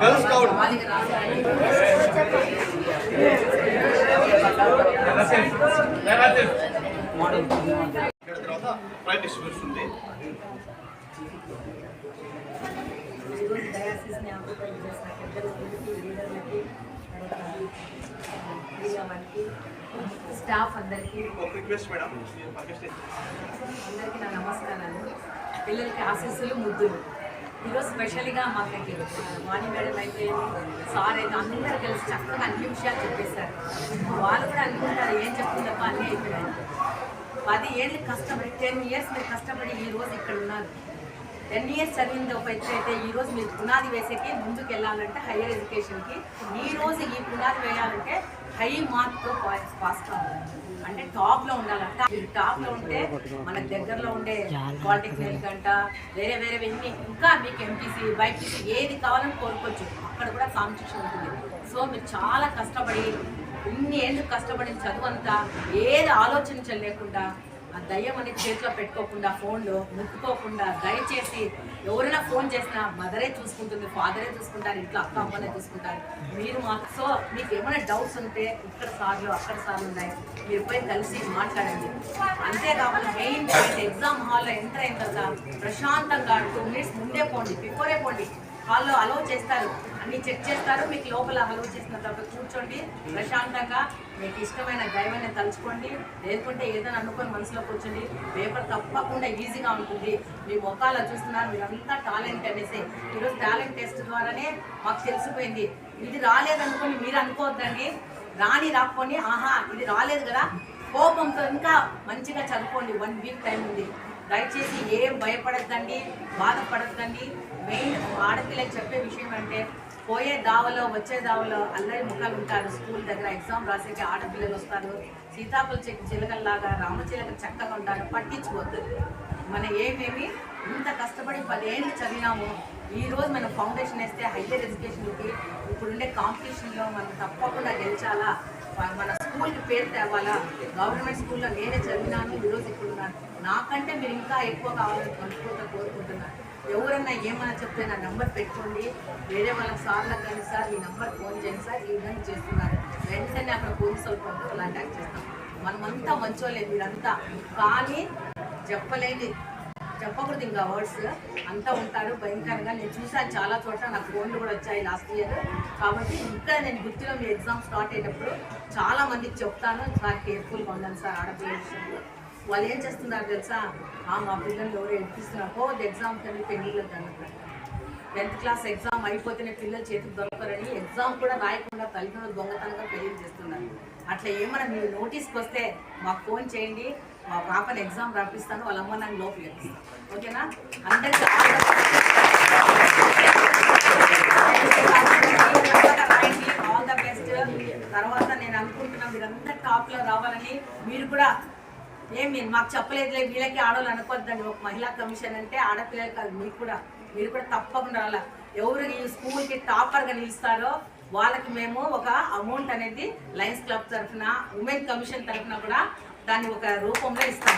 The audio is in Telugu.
గర్ల్ స్కౌట్ ఇక్కడ ఈరోజు చేసిన పెద్దల లీడర్లకి స్టాఫ్ అందరికీ అందరికీ నా నమస్కారాలు. పిల్లలకి ఆశీస్సులు ముద్దులు. ఈరోజు స్పెషల్గా మా దగ్గర వాణి మేడం అయితే సార్ అయితే అందరూ కలిసి చక్కగా అన్ని విషయాలు చెప్పేశారు. వాళ్ళు కూడా అనుకుంటారు ఏం చెప్తుందప్ప అన్నీ అయిపోయాయి. పది ఏళ్ళు కష్టపడి టెన్ ఇయర్స్ మీరు కష్టపడి ఈ రోజు ఇక్కడ ఉన్నారు. టెన్ ఇయర్స్ చదివింది ఒక అయితే ఈ రోజు మీరు పునాది వేసేకి ముందుకు వెళ్ళాలంటే హైయర్ ఎడ్యుకేషన్కి ఈ రోజు ఈ పునాది వేయాలంటే హై మార్క్తో పాస్ పాస్ కావాలి. అంటే టాప్లో ఉండాలంట. మీరు టాప్లో ఉంటే మన దగ్గరలో ఉండే పాలిటెక్నిక్ అంట వేరే వేరే ఎన్ని ఇంకా మీకు ఎంపీసీ బైపీసీ ఏది కావాలని కోరుకోవచ్చు. అక్కడ కూడా కాంపిటీషన్ ఉంటుంది. సో మీరు చాలా కష్టపడి ఇన్ని ఏళ్ళు కష్టపడిన చదువు అంతా ఏది ఆలోచించలేకుండా ఆ దయ్యం అనేది చేతిలో పెట్టుకోకుండా ఫోన్లో ముట్టుకోకుండా దయచేసి ఎవరైనా ఫోన్ చేసినా మదరే చూసుకుంటుంది ఫాదరే చూసుకుంటారు ఇంట్లో అక్క అమ్మనే చూసుకుంటారు. మీరు మాకు సో మీకు ఏమైనా డౌట్స్ ఉంటే ఇక్కడ సార్లు అక్కడ సార్లు ఉన్నాయి. మీరు పోయి కలిసి మాట్లాడండి. అంతేకాకుండా మెయిన్ పాయింట్ ఎగ్జామ్ హాల్లో ఎంటర్ అయిన తర్వాత ప్రశాంతంగా టూ మినిట్స్ ముందే పోండి బిఫోరే పోండి. హాల్లో అలౌ చేస్తారు. అన్ని చెక్ చేస్తారు. మీకు లోపల అలౌ చేసిన తర్వాత కూర్చోండి. ప్రశాంతంగా మీకు ఇష్టమైన దైవాన్ని తలుచుకోండి. లేకుంటే ఏదైనా అనుకొని మనసులో కూర్చోండి. పేపర్ తప్పకుండా ఈజీగా ఉంటుంది. మీ ముఖాలు చూస్తున్నారు. మీరంతా టాలెంట్ అనేసి. ఈరోజు టాలెంట్ టెస్ట్ ద్వారానే మాకు తెలిసిపోయింది. ఇది రాలేదనుకొని మీరు అనుకోవద్దండి. రాని రాకపోని ఆహా ఇది రాలేదు కదా. కోపంతో ఇంకా మంచిగా చదువుకోండి. వన్ వీక్ టైం ఉంది. దయచేసి ఏం భయపడద్దండి బాధపడద్దండి. మెయిన్ ఆడపిల్లలు చెప్పే విషయం అంటే పోయే దావలో వచ్చే దావలో అల్లరి ముఖాలు ఉంటారు స్కూల్ దగ్గర ఎగ్జామ్ రాసేకి ఆడపిల్లలు వస్తారు. సీతాఫల చెట్టు చిలకల్లాగా రామచిలక చక్కగా ఉంటారు పట్టించుకోవద్దు. మన ఏమేమి ఇంత కష్టపడి పదేళ్ళు చదివినాము ఈరోజు మనం ఫౌండేషన్ వేస్తే హైయర్ ఎడ్యుకేషన్కి ఇప్పుడుండే కాంపిటీషన్లో మనం తప్పకుండా గెలిచాలా? మన స్కూల్కి పేరు తేవాలా? గవర్నమెంట్ స్కూల్లో నేనే చదివినాను ఈరోజు ఇప్పుడు నాకంటే మీరు ఇంకా ఎక్కువ కావాలని మనస్ఫూర్తిగా కోరుకుంటున్నాను. ఎవరన్నా ఏమైనా చెప్తే నా నెంబర్ పెట్టుకోండి. వేరే వాళ్ళ సార్లకు కానీ సార్ ఈ నెంబర్ ఫోన్ చేయండి సార్ ఈ విధంగా చేస్తున్నారు. వెంటనే అక్కడ పోలీసు వాళ్ళు పంపితే కాంటాక్ట్ చేస్తాం. మనమంతా మంచోలేదు మీరంతా. కానీ చెప్పలేని చెప్పకూడదు ఇంకా వర్డ్స్ అంతా ఉంటారు భయంకరంగా. నేను చూశాను చాలా చోట్ల నాకు ఫోన్లు కూడా వచ్చాయి లాస్ట్ ఇయర్ కాబట్టి ఇంకా నేను గుర్తులో మీ ఎగ్జామ్ స్టార్ట్ అయ్యేటప్పుడు చాలా మందికి చెప్తాను. సార్ కేర్ఫుల్గా ఉండాలి సార్ ఆడపిల్లలు వాళ్ళు ఏం చేస్తున్నారు తెలుసా? ఆ మా పిల్లలు ఎవరు ఎక్కిస్తున్నారు ఓ ఎగ్జామ్ కన్నా పెళ్ళిళ్ళు అన్నట్టు టెన్త్ క్లాస్ ఎగ్జామ్ అయిపోతేనే పిల్లలు చేతికి దొరకరని ఎగ్జామ్ కూడా రాయకుండా తల్లిదండ్రులు దొంగతనంగా పెళ్ళి చేస్తున్నారు. అట్లా ఏమైనా మీరు నోటీస్కి వస్తే మాకు ఫోన్ చేయండి. మా పాపని ఎగ్జామ్ రాపిస్తాను వాళ్ళ అమ్మ నన్ను లోపలికి ఓకేనా? అందరికీ ఆల్ ద బెస్ట్ తర్వాత నేను అనుకుంటున్నా మీరంతా టాప్లో రావాలని మీరు కూడా ఏం మీరు మాకు చెప్పలేదులే వీళ్ళకి ఆడవాళ్ళు అనుకోవద్దండి ఒక మహిళా కమిషన్ అంటే ఆడపిల్లలు కాదు మీకు కూడా. మీరు కూడా తప్పకుండా అలా ఎవరు ఈ స్కూల్కి టాపర్గా నిలుస్తారో వాళ్ళకి మేము ఒక అమౌంట్ అనేది లయన్స్ క్లబ్ తరఫున ఉమెన్ కమిషన్ తరఫున కూడా దాన్ని ఒక రూపంలో ఇస్తాం.